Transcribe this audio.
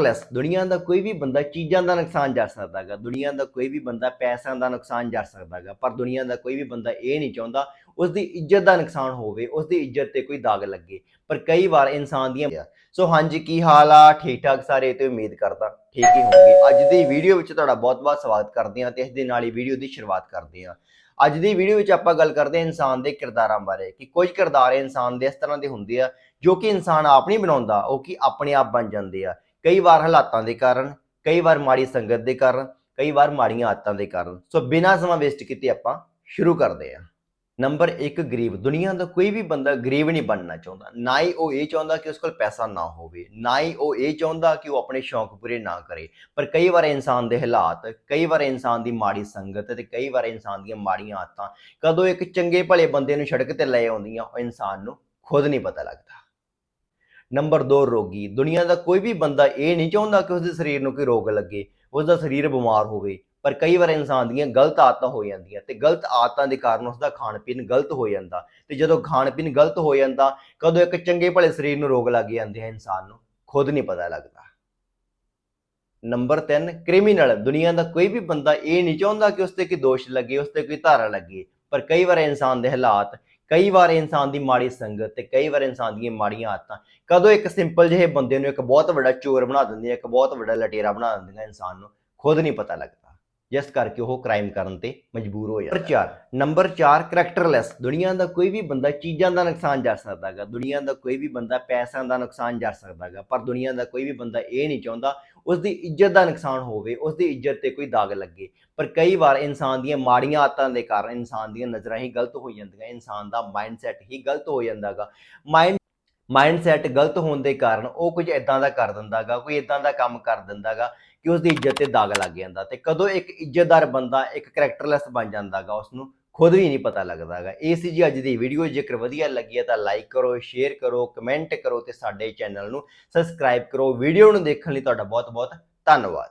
ਲੈਸ ਦੁਨੀਆ ਦਾ ਕੋਈ ਵੀ ਬੰਦਾ ਚੀਜ਼ਾਂ ਦਾ ਨੁਕਸਾਨ ਜਰ ਸਕਦਾਗਾ ਦੁਨੀਆ ਦਾ ਕੋਈ ਵੀ ਬੰਦਾ ਪੈਸਿਆਂ ਦਾ ਨੁਕਸਾਨ ਜਰ ਸਕਦਾਗਾ ਪਰ ਦੁਨੀਆ ਦਾ ਕੋਈ ਵੀ ਬੰਦਾ ਇਹ ਨਹੀਂ ਚਾਹੁੰਦਾ ਉਸ ਦੀ ਇੱਜ਼ਤ ਦਾ ਨੁਕਸਾਨ ਹੋਵੇ ਉਸ ਦੀ ਇੱਜ਼ਤ ਤੇ ਕੋਈ ਦਾਗ ਲੱਗੇ। ਪਰ ਕਈ ਵਾਰ ਇਨਸਾਨ ਦੀਆਂ ਸੋ ਹਾਂਜੀ, ਕੀ ਹਾਲ ਆ? ਠੀਕ ਠਾਕ ਸਾਰੇ ਤੇ ਉਮੀਦ ਕਰਦਾ ਠੀਕ ਹੀ ਹੋਣਗੇ। ਅੱਜ ਦੀ ਵੀਡੀਓ ਵਿੱਚ ਤੁਹਾਡਾ ਬਹੁਤ-ਬਹੁਤ ਸਵਾਗਤ ਕਰਦੇ ਹਾਂ ਤੇ ਇਸ ਦੇ ਨਾਲ ਹੀ ਵੀਡੀਓ ਦੀ ਸ਼ੁਰੂਆਤ ਕਰਦੇ ਹਾਂ। ਅੱਜ ਦੀ ਵੀਡੀਓ ਵਿੱਚ ਆਪਾਂ ਗੱਲ ਕਰਦੇ ਹਾਂ ਇਨਸਾਨ ਦੇ ਕਿਰਦਾਰਾਂ ਬਾਰੇ ਕਿ ਕੁਝ ਕਿਰਦਾਰ ਇਨਸਾਨ ਦੇ ਇਸ ਤਰ੍ਹਾਂ ਦੇ ਹੁੰਦੇ ਆ ਜੋ ਕਿ ਇਨਸਾਨ ਆਪ ਨਹੀਂ ਬਣਾਉਂਦਾ, ਉਹ ਕਿ ਆਪਣੇ ਆਪ ਬਣ ਜਾਂਦੇ ਆ। ਕਈ ਵਾਰ ਹਾਲਾਤਾਂ ਦੇ ਕਾਰਨ, ਕਈ ਵਾਰ ਮਾੜੀ ਸੰਗਤ ਦੇ ਕਾਰਨ, ਕਈ ਵਾਰ ਮਾੜੀਆਂ ਆਦਤਾਂ ਦੇ ਕਾਰਨ। ਸੋ ਬਿਨਾਂ ਸਮਾਂ ਵੇਸਟ ਕੀਤੇ ਆਪਾਂ ਸ਼ੁਰੂ ਕਰਦੇ ਹਾਂ। ਨੰਬਰ 1 ਗਰੀਬ। ਦੁਨੀਆ ਦਾ ਕੋਈ ਵੀ ਬੰਦਾ ਗਰੀਬ ਨਹੀਂ ਬਣਨਾ ਚਾਹੁੰਦਾ। ਨਾ ਹੀ ਉਹ ਇਹ ਚਾਹੁੰਦਾ ਕਿ ਉਸ ਕੋਲ ਪੈਸਾ ਨਾ ਹੋਵੇ, ਨਾ ਹੀ ਉਹ ਇਹ ਚਾਹੁੰਦਾ ਕਿ ਉਹ ਆਪਣੇ ਸ਼ੌਂਕ ਪੂਰੇ ਨਾ ਕਰੇ। ਪਰ ਕਈ ਵਾਰ ਇਨਸਾਨ ਦੇ ਹਾਲਾਤ, ਕਈ ਵਾਰ ਇਨਸਾਨ ਦੀ ਮਾੜੀ ਸੰਗਤ ਤੇ ਕਈ ਵਾਰ ਇਨਸਾਨ ਦੀਆਂ ਮਾੜੀਆਂ ਆਦਤਾਂ, ਕਦੋਂ ਇੱਕ ਚੰਗੇ ਭਲੇ ਬੰਦੇ ਨੂੰ ਸੜਕ ਤੇ ਲੈ ਆਉਂਦੀਆਂ, ਉਹ ਇਨਸਾਨ ਨੂੰ ਖੁਦ ਨਹੀਂ ਪਤਾ ਲੱਗਦਾ। ਨੰਬਰ 2 ਰੋਗੀ। ਦੁਨੀਆ ਦਾ ਕੋਈ ਵੀ ਬੰਦਾ ਇਹ ਨਹੀਂ ਚਾਹੁੰਦਾ ਕਿ ਉਸਦੇ ਸਰੀਰ ਨੂੰ ਕੋਈ ਰੋਗ ਲੱਗੇ, ਉਸਦਾ ਸਰੀਰ ਬਿਮਾਰ ਹੋਵੇ, ਪਰ ਕਈ ਵਾਰ ਇਨਸਾਨ ਦੀਆਂ ਗਲਤ ਆਦਤਾਂ ਹੋ ਜਾਂਦੀਆਂ ਤੇ ਗਲਤ ਆਦਤਾਂ ਦੇ ਕਾਰਨ ਉਸਦਾ ਖਾਣ ਪੀਣ ਗਲਤ ਹੋ ਜਾਂਦਾ ਤੇ ਜਦੋਂ ਖਾਣ ਪੀਣ ਗਲਤ ਹੋ ਜਾਂਦਾ, ਕਦੋਂ ਇੱਕ ਚੰਗੇ ਭਲੇ ਸਰੀਰ ਨੂੰ ਰੋਗ ਲੱਗ ਜਾਂਦੇ ਆ ਇਨਸਾਨ ਨੂੰ, ਖੁਦ ਨਹੀਂ ਪਤਾ ਲੱਗਦਾ। Number 3 criminal. ਦੁਨੀਆ ਦਾ ਕੋਈ ਵੀ ਬੰਦਾ ਇਹ ਨਹੀਂ ਚਾਹੁੰਦਾ ਕਿ ਉਸ ਤੇ ਕੋਈ ਦੋਸ਼ ਲੱਗੇ ਉਸ ਤੇ ਕੋਈ ਧਾਰਾ ਲੱਗੇ, ਪਰ ਕਈ ਵਾਰ ਇਨਸਾਨ ਦੇ ਹਾਲਾਤ ਕਈ ਵਾਰ ਇਨਸਾਨ ਦੀ ਮਾੜੀ ਸੰਗਤ ਤੇ ਕਈ ਵਾਰ ਇਨਸਾਨ ਦੀਆਂ ਮਾੜੀਆਂ ਆਦਤਾਂ, ਕਦੋਂ ਇੱਕ ਸਿੰਪਲ ਜਿਹੇ ਬੰਦੇ ਨੂੰ ਇੱਕ ਬਹੁਤ ਵੱਡਾ ਚੋਰ ਬਣਾ ਦਿੰਦੀਆਂ, ਇੱਕ ਬਹੁਤ ਵੱਡਾ ਲਟੇਰਾ ਬਣਾ ਦਿੰਦੀਆਂ ਇਨਸਾਨ ਨੂੰ, ਖੁਦ ਨਹੀਂ ਪਤਾ ਲੱਗਦਾ। ਜਿਸ ਕਰਕੇ ਉਹ ਕ੍ਰਾਈਮ ਕਰਨ ਤੇ ਮਜਬੂਰ ਹੋ ਜਾਂਦਾ ਨੰਬਰ 4 ਨੰਬਰ 4 ਕਰੈਕਟਰਲੈਸ ਦੁਨੀਆ ਦਾ ਕੋਈ ਵੀ ਬੰਦਾ ਚੀਜ਼ਾਂ ਦਾ ਨੁਕਸਾਨ ਜਰ ਸਕਦਾਗਾ ਦੁਨੀਆ ਦਾ ਕੋਈ ਵੀ ਬੰਦਾ ਪੈਸਿਆਂ ਦਾ ਨੁਕਸਾਨ ਜਰ ਸਕਦਾਗਾ ਪਰ ਦੁਨੀਆ ਦਾ ਕੋਈ ਵੀ ਬੰਦਾ ਇਹ ਨਹੀਂ ਚਾਹੁੰਦਾ ਉਸ ਦੀ ਇੱਜ਼ਤ ਦਾ ਨੁਕਸਾਨ ਹੋਵੇ ਉਸ ਦੀ ਇੱਜ਼ਤ ਤੇ ਕੋਈ ਦਾਗ ਲੱਗੇ। ਪਰ ਕਈ ਵਾਰ ਇਨਸਾਨ ਦੀਆਂ ਮਾੜੀਆਂ ਆਦਤਾਂ ਦੇ ਕਾਰਨ ਇਨਸਾਨ ਦੀਆਂ ਨਜ਼ਰਾਂ ਹੀ ਗਲਤ ਹੋ ਜਾਂਦੀਆਂ ਇਨਸਾਨ ਦਾ ਮਾਈਂਡਸੈਟ ਹੀ ਗਲਤ ਹੋ ਜਾਂਦਾਗਾ ਮਾਈਂਡ ਮਾਈਂਡਸੈਟ ਗਲਤ ਹੋਣ ਦੇ ਕਾਰਨ ਉਹ ਕੁਝ ਇਦਾਂ ਦਾ ਕਰ ਦਿੰਦਾਗਾ, ਕੋਈ ਇਦਾਂ ਦਾ ਕੰਮ ਕਰ ਦਿੰਦਾਗਾ ਕਿ ਉਸ ਦੀ ਇੱਜ਼ਤ ਤੇ ਦਾਗ ਲੱਗ ਜਾਂਦਾ ਤੇ ਕਦੋਂ ਇੱਕ ਇੱਜ਼ਤਦਾਰ ਬੰਦਾ ਇੱਕ ਕਰੈਕਟਰਲੈਸ ਬਣ ਜਾਂਦਾਗਾ ਉਸ ਨੂੰ ਖੁਦ ਵੀ ਨਹੀਂ ਪਤਾ ਲੱਗਦਾਗਾ। ਇਹ ਸੀ ਜੀ ਅੱਜ ਦੀ ਵੀਡੀਓ ਜੇਕਰ ਵਧੀਆ ਲੱਗੀ ਹੈ ਤਾਂ ਲਾਈਕ ਕਰੋ ਸ਼ੇਅਰ ਕਰੋ ਕਮੈਂਟ ਕਰੋ ਤੇ ਸਾਡੇ ਚੈਨਲ ਨੂੰ ਸਬਸਕ੍ਰਾਈਬ ਕਰੋ। ਵੀਡੀਓ ਨੂੰ ਦੇਖਣ ਲਈ ਤੁਹਾਡਾ ਬਹੁਤ ਬਹੁਤ ਧੰਨਵਾਦ।